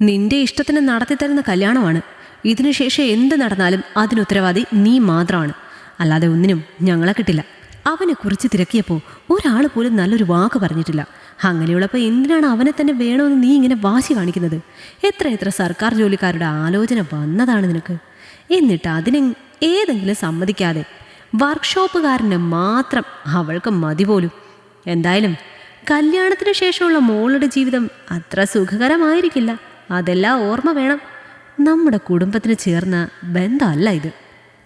നിന്റെ ഇഷ്ടത്തിന് നടത്തിത്തരുന്ന കല്യാണമാണ്. ഇതിനുശേഷം എന്ത് നടന്നാലും അതിനുത്തരവാദി നീ മാത്രമാണ് അല്ലാതെ ഒന്നിനും ഞങ്ങളെ കിട്ടില്ല. അവനെ കുറിച്ച് തിരക്കിയപ്പോൾ ഒരാൾ പോലും നല്ലൊരു വാക്ക് പറഞ്ഞിട്ടില്ല. അങ്ങനെയുള്ളപ്പോൾ എന്തിനാണ് അവനെ തന്നെ വേണമെന്ന് നീ ഇങ്ങനെ വാശി കാണിക്കുന്നത്? എത്ര എത്ര സർക്കാർ ജോലിക്കാരുടെ ആലോചന വന്നതാണ് നിനക്ക്. എന്നിട്ട് അതിനെ ഏതെങ്കിലും സമ്മതിക്കാതെ വർക്ക്ഷോപ്പുകാരന് മാത്രം അവൾക്ക് മതി പോലും. എന്തായാലും കല്യാണത്തിന് ശേഷമുള്ള മോളുടെ ജീവിതം അത്ര സുഖകരമായിരിക്കില്ല. അതെല്ലാം ഓർമ്മ വേണം. നമ്മുടെ കുടുംബത്തിന് ചേർന്ന ബന്ധമല്ല ഇത്.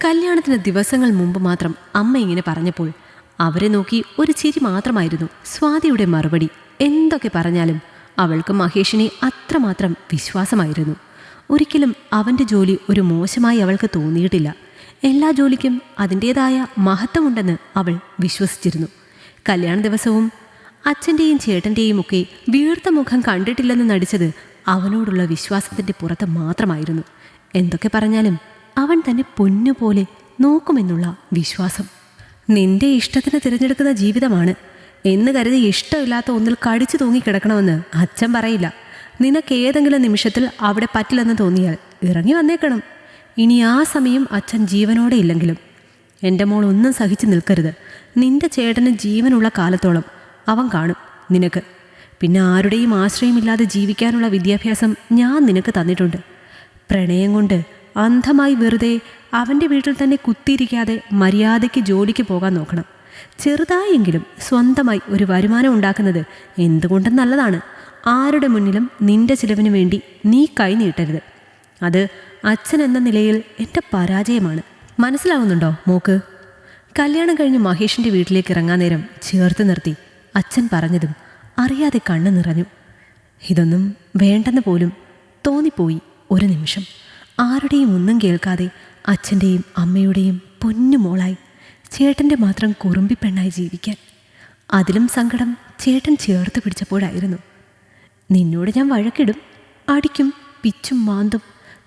കല്യാണത്തിന് ദിവസങ്ങൾ മുമ്പ് മാത്രം അമ്മ ഇങ്ങനെ പറഞ്ഞപ്പോൾ അവരെ നോക്കി ഒരു ചിരി മാത്രമായിരുന്നു സ്വാതിയുടെ മറുപടി. എന്തൊക്കെ പറഞ്ഞാലും അവൾക്ക് മഹേഷിനെ അത്രമാത്രം വിശ്വാസമായിരുന്നു. ഒരിക്കലും അവന്റെ ജോലി ഒരു മോശമായി അവൾക്ക് തോന്നിയിട്ടില്ല. എല്ലാ ജോലിക്കും അതിന്റേതായ മഹത്വമുണ്ടെന്ന് അവൾ വിശ്വസിച്ചിരുന്നു. കല്യാണ ദിവസവും അച്ഛന്റെയും ചേട്ടന്റെയും ഒക്കെ വീർത്ത മുഖം കണ്ടിട്ടില്ലെന്ന് നടിച്ചത് അവനോടുള്ള വിശ്വാസത്തിന്റെ പുറത്ത് മാത്രമായിരുന്നു. എന്തൊക്കെ പറഞ്ഞാലും അവൻ തന്നെ പൊന്നുപോലെ നോക്കുമെന്നുള്ള വിശ്വാസം. നിന്റെ ഇഷ്ടത്തിന് തിരഞ്ഞെടുക്കുന്ന ജീവിതമാണ്. എന്ന് കരുതി ഇഷ്ടമില്ലാത്ത ഒന്നിൽ കടിച്ചു തൂങ്ങിക്കിടക്കണമെന്ന് അച്ഛൻ പറയില്ല. നിനക്ക് ഏതെങ്കിലും നിമിഷത്തിൽ അവിടെ പറ്റില്ലെന്ന് തോന്നിയാൽ ഇറങ്ങി വന്നേക്കണം. ഇനി ആ സമയം അച്ഛൻ ജീവനോടെ ഇല്ലെങ്കിലും. എന്റെ മോൾ ഒന്നും സഹിച്ചു നിൽക്കരുത്. നിന്റെ ചേട്ടന് ജീവനുള്ള കാലത്തോളം അവൻ കാണും നിനക്ക്. പിന്നെ ആരുടെയും ആശ്രയമില്ലാതെ ജീവിക്കാനുള്ള വിദ്യാഭ്യാസം ഞാൻ നിനക്ക് തന്നിട്ടുണ്ട്. പ്രണയം കൊണ്ട് അന്ധമായി വെറുതെ അവന്റെ വീട്ടിൽ തന്നെ കുത്തിയിരിക്കാതെ മര്യാദയ്ക്ക് ജോലിക്ക് പോകാൻ നോക്കണം. ചെറുതായെങ്കിലും സ്വന്തമായി ഒരു വരുമാനം ഉണ്ടാക്കുന്നത് എന്തുകൊണ്ടും നല്ലതാണ്? ആരുടെ മുന്നിലും നിന്റെ ചിലവിന് വേണ്ടി നീ കൈ നീട്ടരുത്. അത് അച്ഛൻ എന്ന നിലയിൽ എന്റെ പരാജയമാണ്. മനസ്സിലാവുന്നുണ്ടോ മോക്ക്? കല്യാണം കഴിഞ്ഞ് മഹേഷിന്റെ വീട്ടിലേക്ക് ഇറങ്ങാൻ നേരം ചേർത്ത് നിർത്തി അച്ഛൻ പറഞ്ഞതും അറിയാതെ കണ്ണു നിറഞ്ഞു. ഇതൊന്നും വേണ്ടെന്ന് പോലും തോന്നിപ്പോയി ഒരു നിമിഷം. ആരുടെയും ഒന്നും കേൾക്കാതെ അച്ഛന്റെയും അമ്മയുടെയും പൊന്നുമോളായി ചേട്ടന്റെ മാത്രം കുറുമ്പി പെണ്ണായി ജീവിക്കാൻ. അതിലും സങ്കടം ചേട്ടൻ ചേർത്ത് പിടിച്ചപ്പോഴായിരുന്നു. നിന്നോട് ഞാൻ വഴക്കിടും അടിക്കും പിച്ചും മാന്തും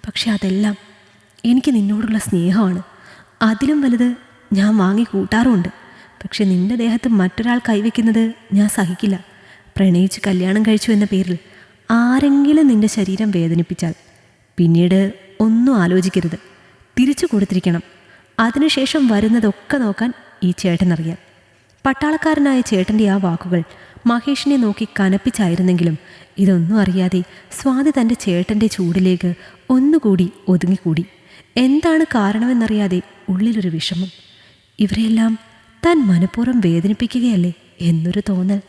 പക്ഷെ അതെല്ലാം എനിക്ക് നിന്നോടുള്ള സ്നേഹമാണ്. അതിലും വലുത് ഞാൻ വാങ്ങി കൂട്ടാറുമുണ്ട് പക്ഷെ നിന്റെ ദേഹത്ത് മറ്റൊരാൾ കൈവയ്ക്കുന്നത് ഞാൻ സഹിക്കില്ല. പ്രണയിച്ച് കല്യാണം കഴിച്ചു എന്ന പേരിൽ ആരെങ്കിലും നിന്റെ ശരീരം വേദനിപ്പിച്ചാൽ പിന്നീട് ഒന്നും ആലോചിക്കരുത്. തിരിച്ചു കൊടുത്തിരിക്കണം. അതിനുശേഷം വരുന്നതൊക്കെ നോക്കാൻ ഈ ചേട്ടനറിയാം പട്ടാളക്കാരനായ ചേട്ടന്റെ ആ വാക്കുകൾ മഹേഷിനെ നോക്കി കനപ്പിച്ചായിരുന്നെങ്കിലും ഇതൊന്നും അറിയാതെ സ്വാതി തന്റെ ചേട്ടന്റെ ചൂടിലേക്ക് ഒന്നുകൂടി ഒതുങ്ങിക്കൂടി. എന്താണ് കാരണമെന്നറിയാതെ ഉള്ളിലൊരു വിഷമം. ഇവരെല്ലാം താൻ മനഃപൂർവം വേദനിപ്പിക്കുകയല്ലേ എന്നൊരു തോന്നൽ.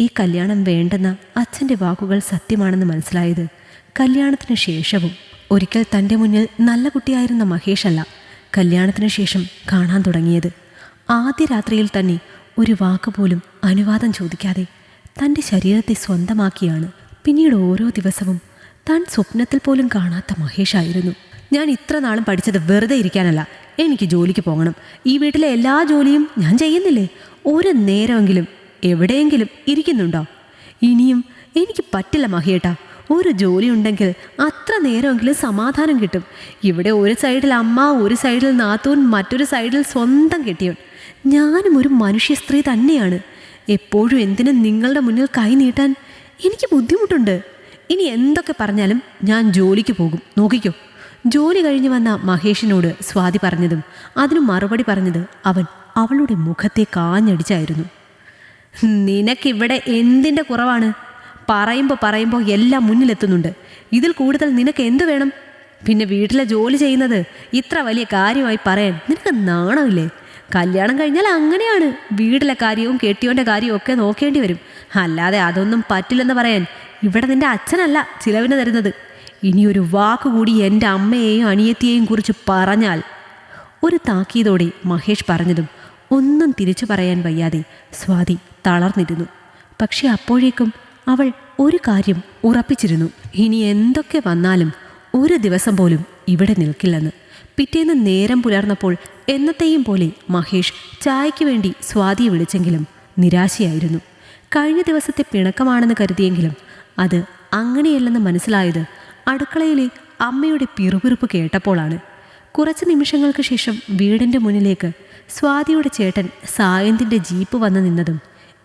ഈ കല്യാണം വേണ്ടെന്ന അച്ഛന്റെ വാക്കുകൾ സത്യമാണെന്ന് മനസ്സിലായത് കല്യാണത്തിന് ശേഷവും. ഒരിക്കൽ തന്റെ മുന്നിൽ നല്ല കുട്ടിയായിരുന്ന മഹേഷല്ല കല്യാണത്തിന് ശേഷം കാണാൻ തുടങ്ങിയത്. ആദ്യ രാത്രിയിൽ തന്നെ ഒരു വാക്ക് പോലും അനുവാദം ചോദിക്കാതെ തന്റെ ശരീരത്തെ സ്വന്തമാക്കിയാണ് പിന്നീട് ഓരോ ദിവസവും താൻ സ്വപ്നത്തിൽ പോലും കാണാത്ത മഹേഷായിരുന്നു. ഞാൻ ഇത്ര നാളും പഠിച്ചത് വെറുതെ ഇരിക്കാനല്ല എനിക്ക് ജോലിക്ക് പോകണം. ഈ വീട്ടിലെ എല്ലാ ജോലിയും ഞാൻ ചെയ്യുന്നില്ലേ? ഒരു നേരമെങ്കിലും എവിടെയെങ്കിലും ഇരിക്കുന്നുണ്ടോ? ഇനിയും എനിക്ക് പറ്റില്ല മഹിയേട്ടാ. ഒരു ജോലി ഉണ്ടെങ്കിൽ അത്ര നേരമെങ്കിലും സമാധാനം കിട്ടും. ഇവിടെ ഒരു സൈഡിൽ അമ്മ ഒരു സൈഡിൽ നാത്തൂൻ മറ്റൊരു സൈഡിൽ സ്വന്തം കെട്ടിയവൻ. ഞാനും ഒരു മനുഷ്യ സ്ത്രീ തന്നെയാണ്. എപ്പോഴും എന്തിനും നിങ്ങളുടെ മുന്നിൽ കൈ നീട്ടാൻ എനിക്ക് ബുദ്ധിമുട്ടുണ്ട്. ഇനി എന്തൊക്കെ പറഞ്ഞാലും ഞാൻ ജോലിക്ക് പോകും. നോക്കിക്കോ. ജോലി കഴിഞ്ഞു വന്ന മഹേഷിനോട് സ്വാതി പറഞ്ഞതും അതിനു മറുപടി പറഞ്ഞത് അവൻ അവളുടെ മുഖത്തെ കാഞ്ഞടിച്ചായിരുന്നു. നിനക്കിവിടെ എന്തിന്റെ കുറവാണ്? പറയുമ്പോൾ പറയുമ്പോൾ എല്ലാം മുന്നിലെത്തുന്നുണ്ട്. ഇതിൽ കൂടുതൽ നിനക്ക് എന്ത് വേണം? പിന്നെ വീട്ടിലെ ജോലി ചെയ്യുന്നത് ഇത്ര വലിയ കാര്യമായി പറയാൻ നിനക്ക് നാണമില്ലേ? കല്യാണം കഴിഞ്ഞാൽ അങ്ങനെയാണ്. വീട്ടിലെ കാര്യവും കെട്ടിയോന്റെ കാര്യവും ഒക്കെ നോക്കേണ്ടി വരും. അല്ലാതെ അതൊന്നും പറ്റില്ലെന്ന് പറയാൻ ഇവിടെ നിന്റെ അച്ഛനല്ല ചിലവിന് തരുന്നത്. ഇനിയൊരു വാക്കുകൂടി എന്റെ അമ്മയെയും അനിയത്തിയെയും കുറിച്ച് പറഞ്ഞാൽ ഒരു താക്കീതോടെ മഹേഷ് പറഞ്ഞതും ഒന്നും തിരിച്ചു പറയാൻ വയ്യാതെ സ്വാതി തളർന്നിരുന്നു. പക്ഷെ അപ്പോഴേക്കും അവൾ ഒരു കാര്യം ഉറപ്പിച്ചിരുന്നു. ഇനി എന്തൊക്കെ വന്നാലും ഒരു ദിവസം പോലും ഇവിടെ നിൽക്കില്ലെന്ന്. പിറ്റേന്ന് നേരം പുലർന്നപ്പോൾ എന്നത്തെയും പോലെ മഹേഷ് ചായയ്ക്ക് വേണ്ടി സ്വാതിയെ വിളിച്ചെങ്കിലും നിരാശയായിരുന്നു. കഴിഞ്ഞ ദിവസത്തെ പിണക്കമാണെന്ന് കരുതിയെങ്കിലും അത് അങ്ങനെയല്ലെന്ന് മനസ്സിലായത് അടുക്കളയിലെ അമ്മയുടെ പിറുപിറുപ്പ് കേട്ടപ്പോഴാണ്. കുറച്ച് നിമിഷങ്ങൾക്ക് ശേഷം വീടിന്റെ മുന്നിലേക്ക് സ്വാതിയുടെ ചേട്ടൻ സായന്തിന്റെ ജീപ്പ് വന്ന് നിന്നതും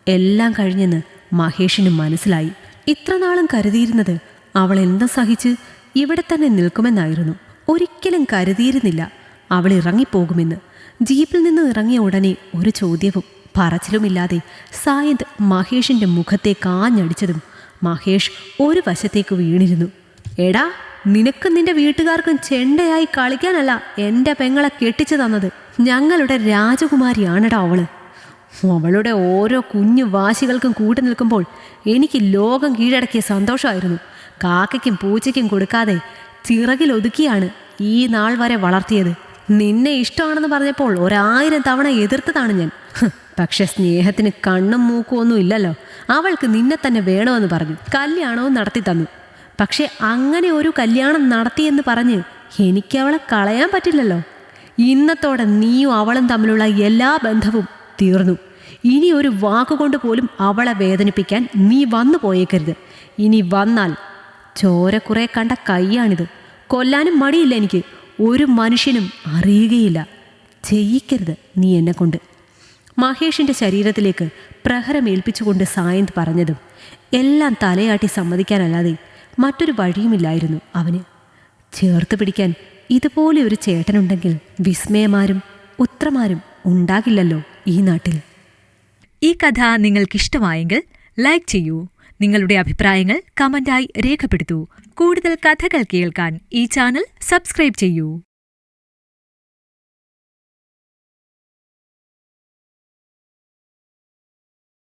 എല്ലാം കഴിഞ്ഞെന്ന് മഹേഷിന് മനസ്സിലായി. ഇത്രനാളും കരുതിയിരുന്നത് അവൾ എന്താ സഹിച്ച് ഇവിടെ തന്നെ നിൽക്കുമെന്നായിരുന്നു. ഒരിക്കലും കരുതിയിരുന്നില്ല അവൾ ഇറങ്ങിപ്പോകുമെന്ന്. ജീപ്പിൽ നിന്ന് ഇറങ്ങിയ ഉടനെ ഒരു ചോദ്യവും പറച്ചിലുമില്ലാതെ സായന്ത് മഹേഷിന്റെ മുഖത്തെ കാഞ്ഞടിച്ചതും മഹേഷ് ഒരു വശത്തേക്ക് വീണിരുന്നു. എടാ നിനക്കും നിന്റെ വീട്ടുകാർക്കും ചെണ്ടയായി കളിക്കാനല്ല എന്റെ പെങ്ങളെ കെട്ടിച്ചു തന്നത്. ഞങ്ങളുടെ രാജകുമാരിയാണടാ അവൾ. അവളുടെ ഓരോ കുഞ്ഞു വാശികൾക്കും കൂട്ടു നിൽക്കുമ്പോൾ എനിക്ക് ലോകം കീഴടക്കിയ സന്തോഷമായിരുന്നു. കാക്കയ്ക്കും പൂച്ചയ്ക്കും കൊടുക്കാതെ ചിറകിലൊതുക്കിയാണ് ഈ നാൾ വരെ വളർത്തിയത്. നിന്നെ ഇഷ്ടമാണെന്ന് പറഞ്ഞപ്പോൾ ഒരായിരം തവണ എതിർത്തതാണ് ഞാൻ. പക്ഷെ സ്നേഹത്തിന് കണ്ണും മൂക്കും ഒന്നും ഇല്ലല്ലോ. അവൾക്ക് നിന്നെ തന്നെ വേണമെന്ന് പറഞ്ഞു. കല്യാണവും നടത്തി തന്നു. പക്ഷെ അങ്ങനെ ഒരു കല്യാണം നടത്തിയെന്ന് പറഞ്ഞ് എനിക്കവളെ കളയാൻ പറ്റില്ലല്ലോ. ഇന്നത്തോടെ നീയും അവളും തമ്മിലുള്ള എല്ലാ ബന്ധവും തീർന്നു. ഇനി ഒരു വാക്കുകൊണ്ട് പോലും അവളെ വേദനിപ്പിക്കാൻ നീ വന്നു പോയേക്കരുത്. ഇനി വന്നാൽ ചോര കുറെ കണ്ട കൈയാണിത്. കൊല്ലാനും മടിയില്ല എനിക്ക്. ഒരു മനുഷ്യനും അറിയുകയില്ല. ചെയ്യിക്കരുത് നീ എന്നെ കൊണ്ട്. മഹേഷിന്റെ ശരീരത്തിലേക്ക് പ്രഹരമേൽപ്പിച്ചുകൊണ്ട് സായന്ത് പറഞ്ഞതും എല്ലാം തലയാട്ടി സമ്മതിക്കാനല്ലാതെ മറ്റൊരു വഴിയുമില്ലായിരുന്നു അവന്. ചേർത്ത് പിടിക്കാൻ ഇതുപോലെ ഒരു ചേട്ടനുണ്ടെങ്കിൽ വിസ്മയമാരും ഉത്രമാരും ഉണ്ടാകില്ലല്ലോ ഈ നാട്ടിൽ. ഈ കഥ നിങ്ങൾക്കിഷ്ടമായെങ്കിൽ ലൈക്ക് ചെയ്യൂ. നിങ്ങളുടെ അഭിപ്രായങ്ങൾ കമന്റായി രേഖപ്പെടുത്തൂ. കൂടുതൽ കഥകൾ കേൾക്കാൻ ഈ ചാനൽ സബ്സ്ക്രൈബ് ചെയ്യൂ.